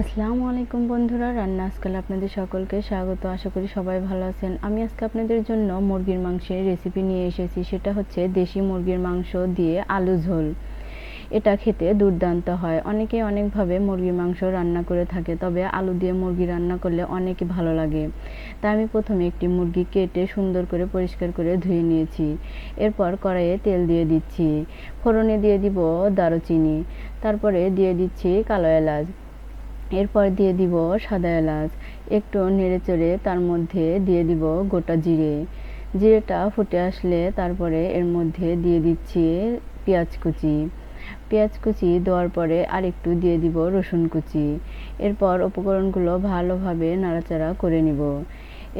আসসালামু আলাইকুম বন্ধুরা, রান্না আজকাল আপনাদের সকলকে স্বাগত। আশা করি সবাই ভালো আছেন। আমি আজকে আপনাদের জন্য মুরগির মাংসের রেসিপি নিয়ে এসেছি। সেটা হচ্ছে দেশি মুরগির মাংস দিয়ে আলু ঝোল। এটা খেতে দুর্দান্ত হয়। অনেকে অনেকভাবে মুরগির মাংস রান্না করে থাকে, তবে আলু দিয়ে মুরগি রান্না করলে অনেকই ভালো লাগে। তাই আমি প্রথমে একটি মুরগি কেটে সুন্দর করে পরিষ্কার করে ধুয়ে নিয়েছি। এরপর কড়াইয়ে তেল দিয়ে দিচ্ছি। ফোড়নে দিয়ে দিব দারুচিনি। তারপরে দিয়ে দিচ্ছি কালো এলাচ। এরপর দিয়ে দিব সাদা এলাচ। একটু নেড়ে চেড়ে তার মধ্যে দিয়ে দিব গোটা জিরে। জিরেটা ফুটে আসলে তারপরে এর মধ্যে দিয়ে দিচ্ছি পেঁয়াজ কুচি। পেঁয়াজ কুচি দেওয়ার পরে আরেকটু দিয়ে দিব রসুন কুচি। এরপর উপকরণগুলো ভালোভাবে নাড়াচাড়া করে নিব।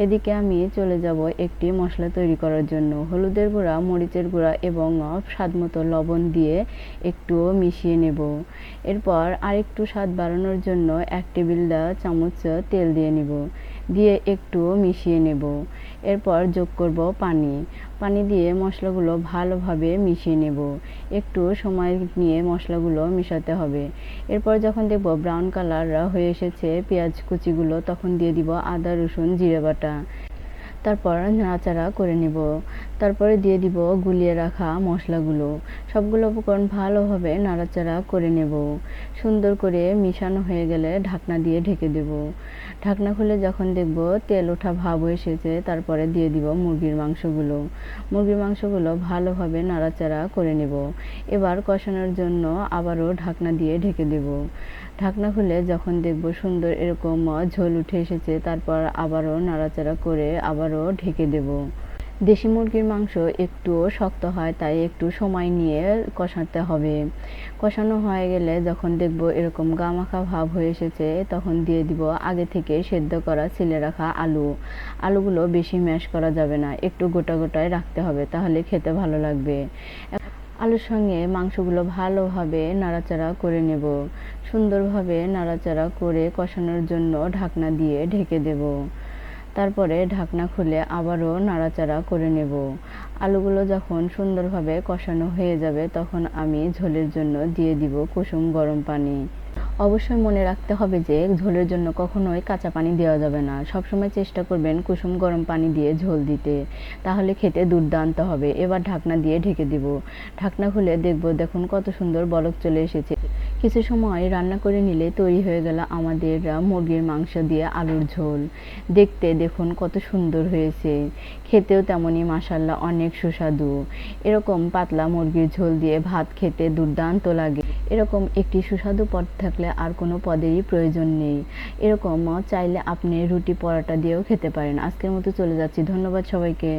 এদিকে আমি চলে যাব একটি মশলা তৈরি করার জন্য। হলুদের গুঁড়া, মরিচের গুঁড়া এবং স্বাদমতো লবণ দিয়ে একটু মিশিয়ে নেব। এরপর আরেকটু স্বাদ বাড়ানোর জন্য এক টেবিল চামচ তেল দিয়ে নেব, দিয়ে একটু মিশিয়ে নেব। এরপর যোগ করব পানি। পানি দিয়ে মশলাগুলো ভালোভাবে মিশিয়ে নেব। একটু সময় নিয়ে মশলাগুলো মেশাতে হবে। এরপর যখন দেখব ব্রাউন কালার হয়ে এসেছে পেঁয়াজ কুচিগুলো, তখন দিয়ে দিব আদা, রসুন, জিরে বাটা। তারপর নাড়াচাড়া করে নিব। তারপরে দিয়ে দিব গুলিয়ে রাখা মশলাগুলো। সবগুলো উপকরণ ভালোভাবে নাড়াচাড়া করে নেব। সুন্দর করে মিশানো হয়ে গেলে ঢাকনা দিয়ে ঢেকে দেব। ঢাকনা খুলে যখন দেখব তেল ওঠা ভাব এসেছে, তারপরে দিয়ে দিব মুরগির মাংসগুলো। মুরগির মাংসগুলো ভালোভাবে নাড়াচাড়া করে নেব। এবার কষানোর জন্য আবারও ঢাকনা দিয়ে ঢেকে দেব। ঢাকনা খুলে যখন দেখব সুন্দর এরকম ঝোল উঠে এসেছে, তারপর আবারও নাড়াচাড়া করে আবারও ঢেকে দেব। দেশি মুরগির মাংস একটু শক্ত হয়, তাই একটু সময় নিয়ে কষাতে হবে। কষানো হয়ে গেলে যখন দেখব এরকম গামাখা ভাব হয়ে এসেছে, তখন দিয়ে দিব আগে থেকে সেদ্ধ করা ছিলে রাখা আলু। আলুগুলো বেশি ম্যাশ করা যাবে না, একটু গোটা গোটায় রাখতে হবে, তাহলে খেতে ভালো লাগবে। আলুর সঙ্গে মাংসগুলো ভালোভাবে নাড়াচাড়া করে নেব। সুন্দরভাবে নাড়াচাড়া করে কষানোর জন্য ঢাকনা দিয়ে ঢেকে দেব। তারপরে ঢাকনা খুলে আবারও নাড়াচাড়া করে নেব। আলুগুলো যখন সুন্দরভাবে কষানো হয়ে যাবে, তখন আমি ঝোলের জন্য দিয়ে দিব কুসুম গরম পানি। অবশ্যই মনে রাখতে হবে যে, ঝোলের জন্য কখনোই কাঁচা পানি দেওয়া যাবে না। সবসময় চেষ্টা করবেন কুসুম গরম পানি দিয়ে ঝোল দিতে। তাহলে খেতে দুর্দান্ত হবে। এবার ঢাকনা দিয়ে ঢেকে দিব। ঢাকনা খুলে দেখব, দেখুন কত সুন্দর বলক চলে এসেছে। কিছু সময় রান্না করে নিলে তৈরি হয়ে গেল আমাদের মুরগির মাংস দিয়ে আলুর ঝোল। দেখতে দেখুন কত সুন্দর হয়েছে। খেতেও তেমনই মাসাল্লাহ অনেক সুস্বাদু। এরকম পাতলা মুরগির ঝোল দিয়ে ভাত খেতে দুর্দান্ত লাগে। এরকম একটি সুস্বাদু পদ থাকলে আর কোনো পদেরই প্রয়োজন নেই। এরকম চাইলে আপনি রুটি পরোটা দিয়েও খেতে পারেন। আজকের মতো চলে যাচ্ছি। ধন্যবাদ সবাইকে।